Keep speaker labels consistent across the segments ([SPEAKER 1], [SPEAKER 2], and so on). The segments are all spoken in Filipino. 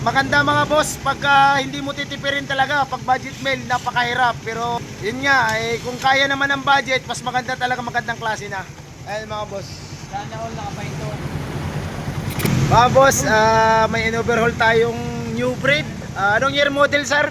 [SPEAKER 1] Maganda mga boss, pagka hindi mo titipirin talaga, pag budget meal, napakahirap. Pero yun nga, eh, kung kaya naman ang budget, mas maganda talaga magandang klase na. Ayun mga boss.
[SPEAKER 2] Sana all nakapahinto.
[SPEAKER 1] Mga boss, ah, may in-overhaul tayong new breed. Ah, anong year model, sir?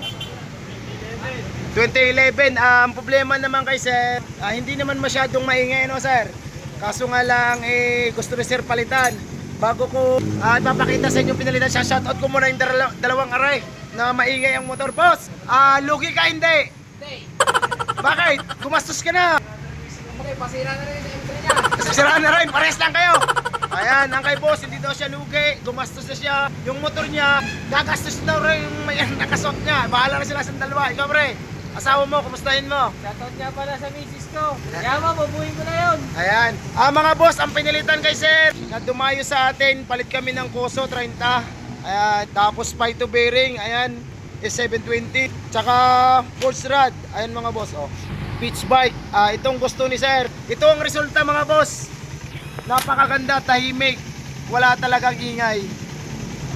[SPEAKER 1] 2011. Ah, ang problema naman kay sir, ah, hindi naman masyadong maingay, no, sir? Kaso nga lang, eh, gusto ni sir palitan. Bago ko ah, ipapakita sa inyo pinalitan siya, shoutout ko muna yung dala- dalawang aray na maingay ang motor. Boss, ah, lugi ka hindi.
[SPEAKER 2] Hindi.
[SPEAKER 1] Bakit? Gumastos ka na.
[SPEAKER 2] Okay, pasira na rin yung M3 niya.
[SPEAKER 1] Siraan na rin, pares lang kayo. Ayan, ang kay boss, hindi daw siya lugi, gumastos na siya. Yung motor niya, gagastos daw rin yung may nakasot niya. Bahala na sila sa dalawa. Ikaw pre, asawa mo, kumustahin mo?
[SPEAKER 2] Shoutout nga pala sa misis ko. Yama, bubuhin ko na yun.
[SPEAKER 1] Ayan. Ah, mga boss, ang pinilitan kay sir, na dumayo sa atin, palit kami ng Koso 30. Ayan, tapos Pito bearing, ayan, is 720. Tsaka force rod, ayan mga boss, oh. Beach bike, ah, itong gusto ni sir. Ito ang resulta mga boss. Napakaganda, tahimik. Wala talagang ingay.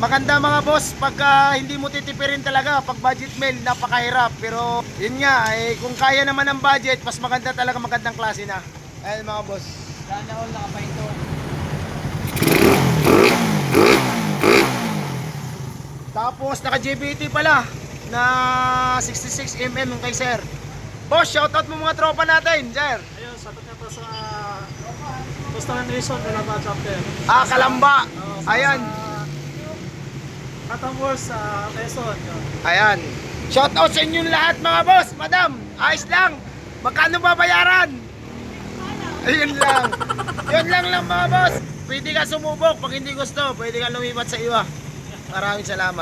[SPEAKER 1] Maganda mga boss, pagka hindi mo titipirin talaga, pag budget meal, napakahirap. Pero yun nga, eh, kung kaya naman ang budget, mas maganda talaga magandang klase na. Ayan mga boss.
[SPEAKER 2] Sana all nakapahinto.
[SPEAKER 1] Tapos naka JBT pala na 66mm yung kay sir. Boss, shoutout mo mga tropa natin, sir.
[SPEAKER 3] Ayun, sagot niya pa sa Coastal Nation, Calamba chapter.
[SPEAKER 1] Ah, Kalamba. Ayan.
[SPEAKER 3] Katamor sa Quezon.
[SPEAKER 1] Ayan. Shoutout sa inyong lahat mga boss, madam. Ayos lang. Magkano babayaran? Ayun lang. Yun lang lang mga boss. Pwede ka sumubok. Pag hindi gusto, pwede ka lumipat sa iwa. Maraming salamat.